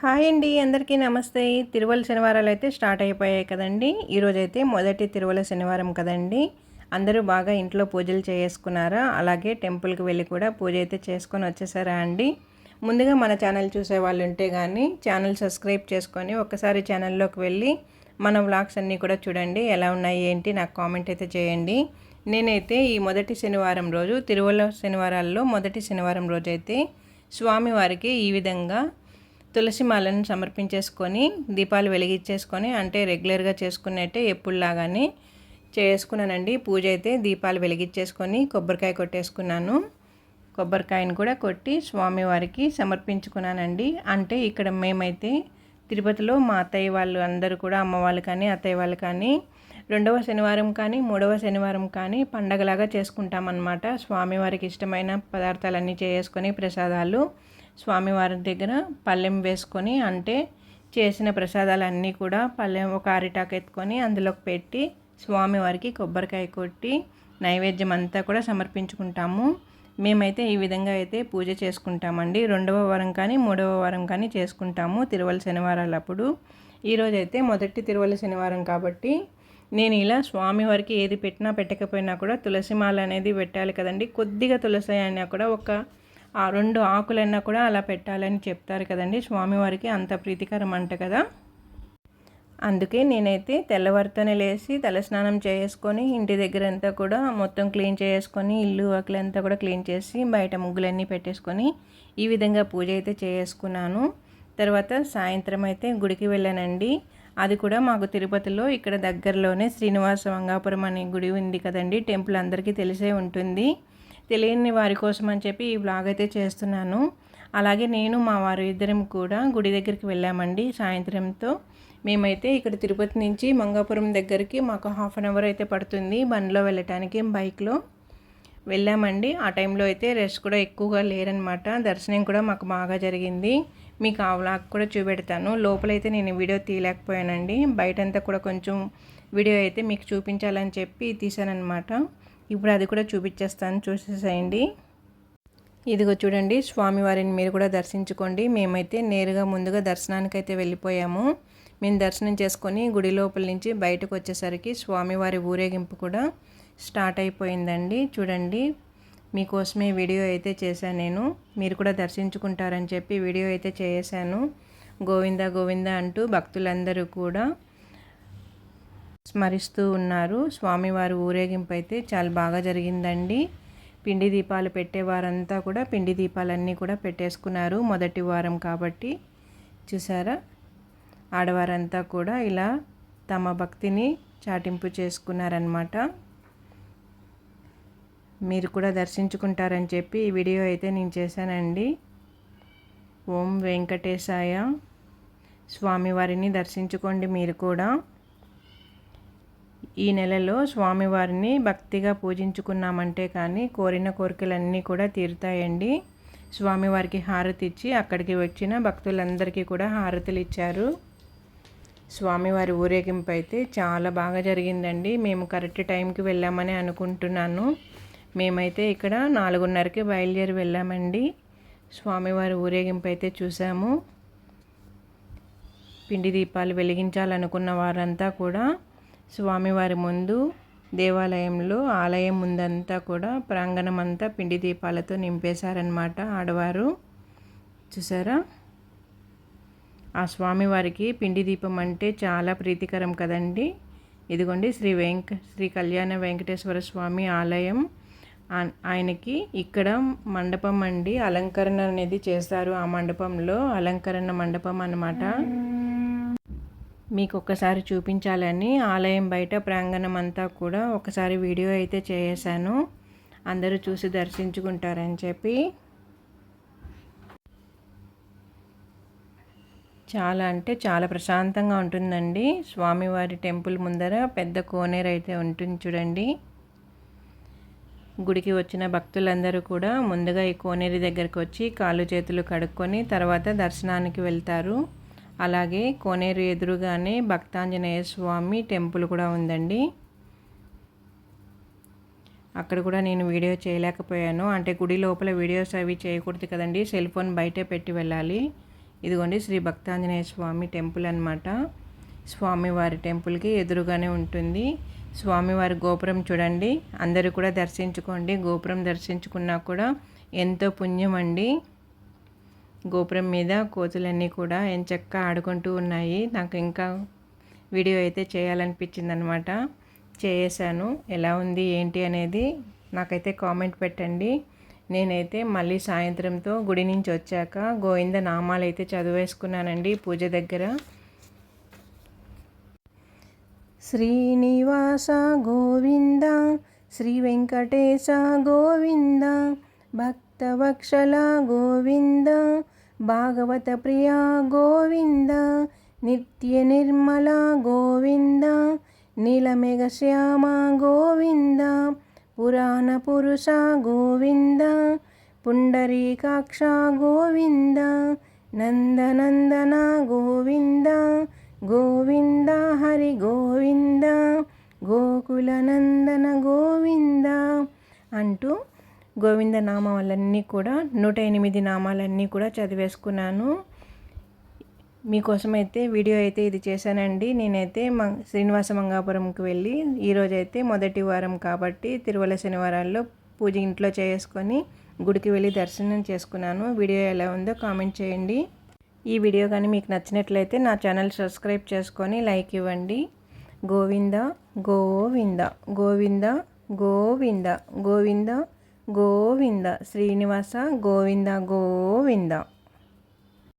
Hi అండి అందరికీ నమస్తే. తిరువల శనివారాలు అయితే స్టార్ట్ అయిపోయాయి కదండి. ఈరోజు అయితే మొదటి తిరువల శనివారం కదండి. అందరూ బాగా ఇంట్లో పూజలు చేసుకున్నారా? అలాగే టెంపుల్కి వెళ్ళి కూడా పూజ అయితే చేసుకొని వచ్చేసారా అండి? ముందుగా మన ఛానల్ చూసే వాళ్ళు ఉంటే కానీ ఛానల్ సబ్స్క్రైబ్ చేసుకొని ఒకసారి ఛానల్లోకి వెళ్ళి మన వ్లాగ్స్ అన్నీ కూడా చూడండి. ఎలా ఉన్నాయి ఏంటి నాకు కామెంట్ అయితే చేయండి. నేనైతే ఈ మొదటి శనివారం రోజు తిరువల శనివారాల్లో మొదటి శనివారం రోజు అయితే స్వామివారికి ఈ విధంగా తులసి మాలను సమర్పించేసుకొని దీపాలు వెలిగించేసుకొని అంటే రెగ్యులర్గా చేసుకున్నట్టే ఎప్పుడులాగానే చేసుకున్నానండి. పూజ అయితే దీపాలు వెలిగించేసుకొని కొబ్బరికాయ కొట్టేసుకున్నాను. కొబ్బరికాయను కూడా కొట్టి స్వామివారికి సమర్పించుకున్నానండి. అంటే ఇక్కడ మేమైతే తిరుపతిలో మా అత్తయ్య వాళ్ళు అందరూ కూడా అమ్మ వాళ్ళు కానీ అత్తయ్య వాళ్ళు కానీ రెండవ శనివారం కానీ మూడవ శనివారం కానీ పండగలాగా చేసుకుంటామన్నమాట. స్వామివారికి ఇష్టమైన పదార్థాలన్నీ చేసుకొని ప్రసాదాలు స్వామివారి దగ్గర పళ్ళెం వేసుకొని అంటే చేసిన ప్రసాదాలన్నీ కూడా పళ్ళెం ఒక అరిటాకు ఎత్తుకొని అందులోకి పెట్టి స్వామివారికి కొబ్బరికాయ కొట్టి నైవేద్యం అంతా కూడా సమర్పించుకుంటాము. మేమైతే ఈ విధంగా అయితే పూజ చేసుకుంటామండి. రెండవ వారం కానీ మూడవ వారం కానీ చేసుకుంటాము తిరువల శనివారాలప్పుడు ఈరోజైతే మొదటి తిరువల శనివారం కాబట్టి నేను ఇలా స్వామివారికి ఏది పెట్టినా పెట్టకపోయినా కూడా తులసి మాల అనేది పెట్టాలి కదండి. కొద్దిగా తులసి అయినా కూడా ఒక ఆ రెండు ఆకులన్నా కూడా అలా పెట్టాలని చెప్తారు కదండి. స్వామివారికి అంత ప్రీతికరం అంట కదా. అందుకే నేనైతే తెల్లవారితోనే లేచి తలస్నానం చేసుకొని ఇంటి దగ్గర అంతా కూడా మొత్తం క్లీన్ చేసుకొని ఇల్లు వాకిలంతా కూడా క్లీన్ చేసి బయట ముగ్గులన్నీ పెట్టేసుకొని ఈ విధంగా పూజ అయితే చేసుకున్నాను. తర్వాత సాయంత్రం అయితే గుడికి వెళ్ళానండి. అది కూడా మాకు తిరుపతిలో ఇక్కడ దగ్గరలోనే శ్రీనివాస వంగాపురం అనే గుడి ఉంది కదండి. టెంపుల్ అందరికీ తెలిసే ఉంటుంది. తెలియని వారి కోసం అని చెప్పి ఈ బ్లాగ్ అయితే చేస్తున్నాను. అలాగే నేను మా వారు ఇద్దరం కూడా గుడి దగ్గరికి వెళ్ళామండి సాయంత్రంతో. మేమైతే ఇక్కడ తిరుపతి నుంచి మంగాపురం దగ్గరికి మాకు హాఫ్ అన్ అవర్ అయితే పడుతుంది బండిలో వెళ్ళటానికి బైక్లో వెళ్ళామండి. ఆ టైంలో అయితే రెస్ట్ కూడా ఎక్కువగా లేరనమాట దర్శనం కూడా మాకు బాగా జరిగింది. మీకు ఆ వ్లాగ్ కూడా చూపెడతాను. లోపలైతే నేను వీడియో తీయలేకపోయానండి. బయటంతా కూడా కొంచెం వీడియో అయితే మీకు చూపించాలని చెప్పి తీశానమాట ఇప్పుడు అది కూడా చూపించేస్తాను. చూసేసేయండి. ఇదిగో చూడండి స్వామివారిని మీరు కూడా దర్శించుకోండి. మేమైతే నేరుగా ముందుగా దర్శనానికి అయితే వెళ్ళిపోయాము. మేము దర్శనం చేసుకొని గుడి లోపల నుంచి బయటకు వచ్చేసరికి స్వామివారి ఊరేగింపు కూడా స్టార్ట్ అయిపోయిందండి. చూడండి మీకోసమే వీడియో అయితే చేశాను నేను. మీరు కూడా దర్శించుకుంటారని చెప్పి వీడియో అయితే చేశాను గోవింద గోవింద అంటూ భక్తులందరూ కూడా స్మరిస్తూ ఉన్నారు. స్వామివారి ఊరేగింపు అయితే చాలా బాగా జరిగిందండి. పిండి దీపాలు పెట్టేవారంతా కూడా పిండి దీపాలన్నీ కూడా పెట్టేసుకున్నారు. మొదటి వారం కాబట్టి. చూసారా? ఆడవారంతా కూడా ఇలా తమ భక్తిని చాటింపు చేసుకున్నారనమాట మీరు కూడా దర్శించుకుంటారని చెప్పి ఈ వీడియో అయితే నేను చేశానండి. ఓం వెంకటేశాయ. స్వామివారిని దర్శించుకోండి మీరు కూడా. ఈ నెలలో స్వామివారిని భక్తిగా పూజించుకున్నామంటే కానీ కోరిన కోరికలన్నీ కూడా తీరుతాయండి. స్వామివారికి హారతి ఇచ్చి అక్కడికి వచ్చిన భక్తులందరికీ కూడా హారతులు ఇచ్చారు స్వామివారి ఊరేగింపు అయితే చాలా బాగా జరిగిందండి. మేము కరెక్ట్ టైంకి వెళ్ళామని అనుకుంటున్నాను. మేమైతే ఇక్కడ నాలుగున్నరకి బయలుదేరి వెళ్ళామండి. స్వామివారి ఊరేగింపు అయితే చూసాము. పిండి దీపాలు వెలిగించాలనుకున్న వారంతా కూడా స్వామివారి ముందు దేవాలయంలో ఆలయం ముందంతా కూడా ప్రాంగణం అంతా పిండి దీపాలతో నింపేశారనమాట ఆడవారు. చూసారా? ఆ స్వామివారికి పిండి దీపం అంటే చాలా ప్రీతికరం కదండి. ఇదిగోండి శ్రీ వెంక శ్రీ కళ్యాణ వెంకటేశ్వర స్వామి ఆలయం. ఆయనకి ఇక్కడ మండపం అండి. అలంకరణ అనేది చేస్తారు ఆ మండపంలో. అలంకరణ మండపం అన్నమాట. మీకు ఒక్కసారి చూపించాలని ఆలయం బయట ప్రాంగణం అంతా కూడా ఒకసారి వీడియో అయితే చేసాను అందరూ చూసి దర్శించుకుంటారని చెప్పి. చాలా అంటే చాలా ప్రశాంతంగా ఉంటుందండి. స్వామివారి టెంపుల్ ముందర పెద్ద కోనేరు అయితే ఉంటుంది చూడండి. గుడికి వచ్చిన భక్తులందరూ కూడా ముందుగా ఈ కోనేరు దగ్గరకు వచ్చి కాళ్ళు చేతులు కడుక్కొని తర్వాత దర్శనానికి వెళ్తారు. అలాగే కోనేరు ఎదురుగానే భక్తాంజనేయ స్వామి టెంపుల్ కూడా ఉందండి. అక్కడ కూడా నేను వీడియో చేయలేకపోయాను. అంటే గుడి లోపల వీడియోస్ అవి చేయకూడదు కదండి. సెల్ ఫోన్ బయటే పెట్టి వెళ్ళాలి. ఇదిగోండి శ్రీ భక్తాంజనేయ స్వామి టెంపుల్ అనమాట స్వామివారి టెంపుల్కి ఎదురుగానే ఉంటుంది. స్వామివారి గోపురం చూడండి. అందరూ కూడా దర్శించుకోండి. గోపురం దర్శించుకున్నా కూడా ఎంతో పుణ్యం అండి గోపురం మీద కోతులన్నీ కూడా ఎంచక్క ఆడుకుంటూ ఉన్నాయి. నాకు ఇంకా వీడియో అయితే చేయాలనిపించింది అనమాట చేసాను ఎలా ఉంది ఏంటి అనేది నాకైతే కామెంట్ పెట్టండి. నేనైతే మళ్ళీ సాయంత్రంతో గుడి నుంచి వచ్చాక గోవింద నామాలు అయితే చదివేసుకున్నానండి పూజ దగ్గర. శ్రీనివాస గోవింద శ్రీ వెంకటేశ గోవింద భక్తవక్షల గోవింద భాగవత ప్రియ గోవింద నిత్య నిర్మల గోవింద నీలమేఘ శ్యామ గోవింద పురాణ పురుష గోవింద పుండరీకాక్ష గోవింద నందనందన గోవింద గోవింద హరి గోవింద గోకులనందన గోవింద అంటూ గోవింద నామాలన్నీ కూడా నూట ఎనిమిది నామాలన్నీ కూడా చదివేసుకున్నాను. మీకోసం అయితే వీడియో అయితే ఇది చేశానండి. నేనైతే మ శ్రీనివాస మంగాపురంకి వెళ్ళి ఈరోజైతే మొదటి వారం కాబట్టి తిరువల శనివారాల్లో పూజ ఇంట్లో చేసుకొని గుడికి వెళ్ళి దర్శనం చేసుకున్నాను. వీడియో ఎలా ఉందో కామెంట్ చేయండి. ఈ వీడియో కానీ మీకు నచ్చినట్లయితే నా ఛానల్ సబ్స్క్రైబ్ చేసుకొని లైక్ ఇవ్వండి. గోవింద గోవింద గోవింద గోవింద గోవింద. గోవింద. శ్రీనివాస గోవింద గోవింద.